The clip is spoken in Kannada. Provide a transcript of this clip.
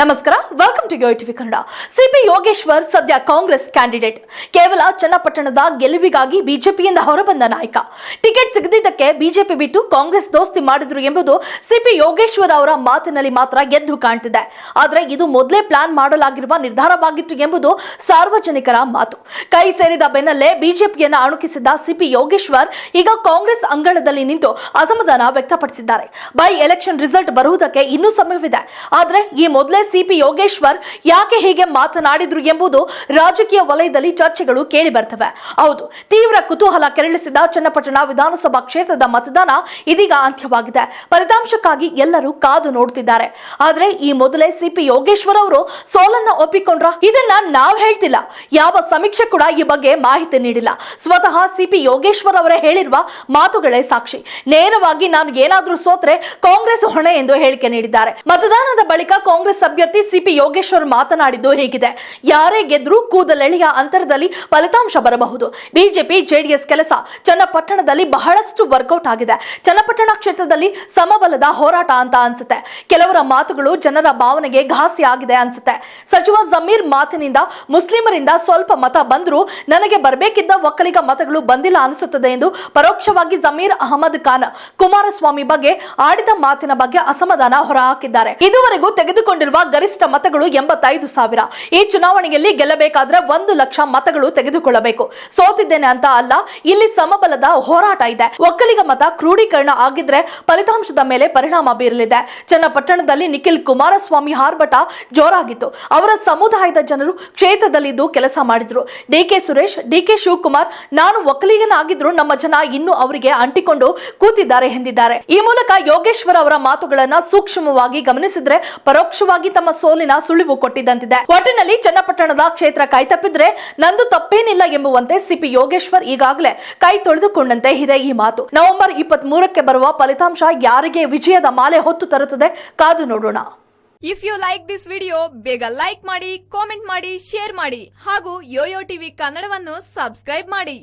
ನಮಸ್ಕಾರ welcome to Yo TV Kannada C Yogeshwar ಸದ್ಯ ಕಾಂಗ್ರೆಸ್ ಕ್ಯಾಂಡಿಡೇಟ್ ಕೇವಲ ಚನ್ನಪಟ್ಟಣದ ಗೆಲುವಿಗಾಗಿ ಬಿಜೆಪಿಯಿಂದ ಹೊರಬಂದ ನಾಯಕ. ಟಿಕೆಟ್ ಸಿಗದಿದ್ದಕ್ಕೆ ಬಿಜೆಪಿ ಬಿಟ್ಟು ಕಾಂಗ್ರೆಸ್ ದೋಸ್ತಿ ಮಾಡಿದ್ರು ಎಂಬುದು ಸಿಪಿ ಯೋಗೇಶ್ವರ್ ಅವರ ಮಾತಿನಲ್ಲಿ ಮಾತ್ರ ಎದ್ದು ಕಾಣ್ತಿದೆ. ಆದರೆ ಇದು ಮೊದಲೇ ಪ್ಲಾನ್ ಮಾಡಲಾಗಿರುವ ನಿರ್ಧಾರವಾಗಿತ್ತು ಎಂಬುದು ಸಾರ್ವಜನಿಕರ ಮಾತು. ಕೈ ಸೇರಿದ ಬೆನ್ನಲ್ಲೇ ಬಿಜೆಪಿಯನ್ನು ಅಣುಕಿಸಿದ್ದ ಸಿಪಿ ಯೋಗೇಶ್ವರ್ ಈಗ ಕಾಂಗ್ರೆಸ್ ಅಂಗಳದಲ್ಲಿ ನಿಂತು ಅಸಮಾಧಾನ ವ್ಯಕ್ತಪಡಿಸಿದ್ದಾರೆ. ಬೈ ಎಲೆಕ್ಷನ್ ರಿಸಲ್ಟ್ ಬರುವುದಕ್ಕೆ ಇನ್ನೂ ಸಮಯವಿದೆ. ಆದರೆ ಈ ಮೊದಲೇ ಸಿಪಿ ಯೋಗೇಶ್ವರ್ ಯಾಕೆ ಹೀಗೆ ಮಾತನಾಡಿದ್ರು ಎಂಬುದು ರಾಜಕೀಯ ವಲಯದಲ್ಲಿ ಚರ್ಚೆಗಳು ಕೇಳಿ ಬರ್ತವೆ. ಹೌದು, ತೀವ್ರ ಕುತೂಹಲ ಕೆರಳಿಸಿದ ಚನ್ನಪಟ್ಟಣ ವಿಧಾನಸಭಾ ಕ್ಷೇತ್ರದ ಮತದಾನ ಇದೀಗ ಅಂತ್ಯವಾಗಿದೆ. ಫಲಿತಾಂಶಕ್ಕಾಗಿ ಎಲ್ಲರೂ ಕಾದು ನೋಡ್ತಿದ್ದಾರೆ. ಆದ್ರೆ ಈ ಮೊದಲೇ ಸಿಪಿ ಯೋಗೇಶ್ವರ್ ಅವರು ಸೋಲನ್ನ ಒಪ್ಪಿಕೊಂಡ್ರ ಇದನ್ನ ನಾವ್ ಹೇಳ್ತಿಲ್ಲ. ಯಾವ ಸಮೀಕ್ಷೆ ಕೂಡ ಈ ಬಗ್ಗೆ ಮಾಹಿತಿ ನೀಡಿಲ್ಲ. ಸ್ವತಃ ಸಿಪಿ ಯೋಗೇಶ್ವರ್ ಅವರೇ ಹೇಳಿರುವ ಮಾತುಗಳೇ ಸಾಕ್ಷಿ. ನೇರವಾಗಿ ನಾನು ಏನಾದ್ರೂ ಸೋತ್ರೆ ಕಾಂಗ್ರೆಸ್ ಹೊಣೆ ಎಂದು ಹೇಳಿಕೆ ನೀಡಿದ್ದಾರೆ. ಮತದಾನದ ಬಳಿಕ ಕಾಂಗ್ರೆಸ್ ಅಭ್ಯರ್ಥಿ ಸಿಪಿ ಯೋಗೇಶ್ವರ್ ಮಾತನಾಡಿದ್ದು ಹೇಗಿದೆ. ಯಾರೇ ಗೆದ್ರೂ ಕೂದಲೆಳೆಯ ಅಂತರದಲ್ಲಿ ಫಲಿತಾಂಶ ಬರಬಹುದು. ಬಿಜೆಪಿ, ಜೆಡಿಎಸ್ ಕೆಲಸ ಚನ್ನಪಟ್ಟಣದಲ್ಲಿ ಬಹಳಷ್ಟು ವರ್ಕೌಟ್ ಆಗಿದೆ. ಚನ್ನಪಟ್ಟಣ ಕ್ಷೇತ್ರದಲ್ಲಿ ಸಮಬಲದ ಹೋರಾಟ ಅಂತ ಅನ್ಸುತ್ತೆ. ಕೆಲವರ ಮಾತುಗಳು ಜನರ ಭಾವನೆಗೆ ಘಾಸಿ ಆಗಿದೆ ಅನ್ಸುತ್ತೆ. ಸಚಿವ ಜಮೀರ್ ಮಾತಿನಿಂದ ಮುಸ್ಲಿಮರಿಂದ ಸ್ವಲ್ಪ ಮತ ಬಂದರೂ ನನಗೆ ಬರಬೇಕಿದ್ದ ಒಕ್ಕಲಿಗ ಮತಗಳು ಬಂದಿಲ್ಲ ಅನಿಸುತ್ತದೆ ಎಂದು ಪರೋಕ್ಷವಾಗಿ ಜಮೀರ್ ಅಹಮದ್ ಖಾನ್, ಕುಮಾರಸ್ವಾಮಿ ಬಗ್ಗೆ ಆಡಿದ ಮಾತಿನ ಬಗ್ಗೆ ಅಸಮಾಧಾನ ಹೊರಹಾಕಿದ್ದಾರೆ. ಇದುವರೆಗೂ ತೆಗೆದುಕೊಂಡಿರುವ ಗರಿಷ್ಠ ಮತಗಳು ಎಂಬತ್ತೈದು ಸಾವಿರ. ಈ ಚುನಾವಣೆಯಲ್ಲಿ ಗೆಲ್ಲಬೇಕಾದ್ರೆ ಒಂದು ಲಕ್ಷ ಮತಗಳು ತೆಗೆದುಕೊಳ್ಳಬೇಕು. ಸೋತಿದ್ದೇನೆ ಅಂತ ಅಲ್ಲ, ಇಲ್ಲಿ ಸಮಬಲದ ಹೋರಾಟ ಇದೆ. ಒಕ್ಕಲಿಗ ಮತ ಕ್ರೋಢೀಕರಣ ಆಗಿದ್ರೆ ಫಲಿತಾಂಶದ ಮೇಲೆ ಪರಿಣಾಮ ಬೀರಲಿದೆ. ಚನ್ನಪಟ್ಟಣದಲ್ಲಿ ನಿಖಿಲ್ ಕುಮಾರಸ್ವಾಮಿ ಹಾರ್ಭಟ ಜೋರಾಗಿತ್ತು. ಅವರ ಸಮುದಾಯದ ಜನರು ಕ್ಷೇತ್ರದಲ್ಲಿದ್ದು ಕೆಲಸ ಮಾಡಿದ್ರು. ಡಿಕೆ ಸುರೇಶ್ ಡಿಕೆ ಶಿವಕುಮಾರ್, ನಾನು ಒಕ್ಕಲಿಗನಾಗಿದ್ರು, ನಮ್ಮ ಜನ ಇನ್ನೂ ಅವರಿಗೆ ಅಂಟಿಕೊಂಡು ಕೂತಿದ್ದಾರೆ ಎಂದಿದ್ದಾರೆ. ಈ ಮೂಲಕ ಯೋಗೇಶ್ವರ್ ಅವರ ಮಾತುಗಳನ್ನ ಸೂಕ್ಷ್ಮವಾಗಿ ಗಮನಿಸಿದ್ರೆ ಪರೋಕ್ಷವಾಗಿ ತಮ್ಮ ಸೋಲಿನ ಸುಳಿವು ಕೊಟ್ಟಿದ್ದಂತಿದೆ. ಒಟ್ಟಿನಲ್ಲಿ ಚನ್ನಪಟ್ಟಣದ ಕ್ಷೇತ್ರ ಕೈತಪ್ಪಿದ್ರೆ ನಂದು ತಪ್ಪೇನಿಲ್ಲ ಎಂಬುವಂತೆ ಸಿಪಿ ಯೋಗೇಶ್ವರ್ ಈಗಾಗಲೇ ಕೈ ತೊಳೆದುಕೊಂಡಂತೆ ಇದೆ ಈ ಮಾತು. ನವೆಂಬರ್ ಇಪ್ಪತ್ತ್ ಮೂರಕ್ಕೆ ಬರುವ ಫಲಿತಾಂಶ ಯಾರಿಗೆ ವಿಜಯದ ಮಾಲೆ ಹೊತ್ತು ತರುತ್ತದೆ ಕಾದು ನೋಡೋಣ. If you like this video ಬೇಗ ಲೈಕ್ ಮಾಡಿ ಕಾಮೆಂಟ್ ಮಾಡಿ ಶೇರ್ ಮಾಡಿ ಹಾಗೂ ಯೋಯೋ ಟಿವಿ ಕನ್ನಡವನ್ನು ಸಬ್ಸ್ಕ್ರೈಬ್ ಮಾಡಿ.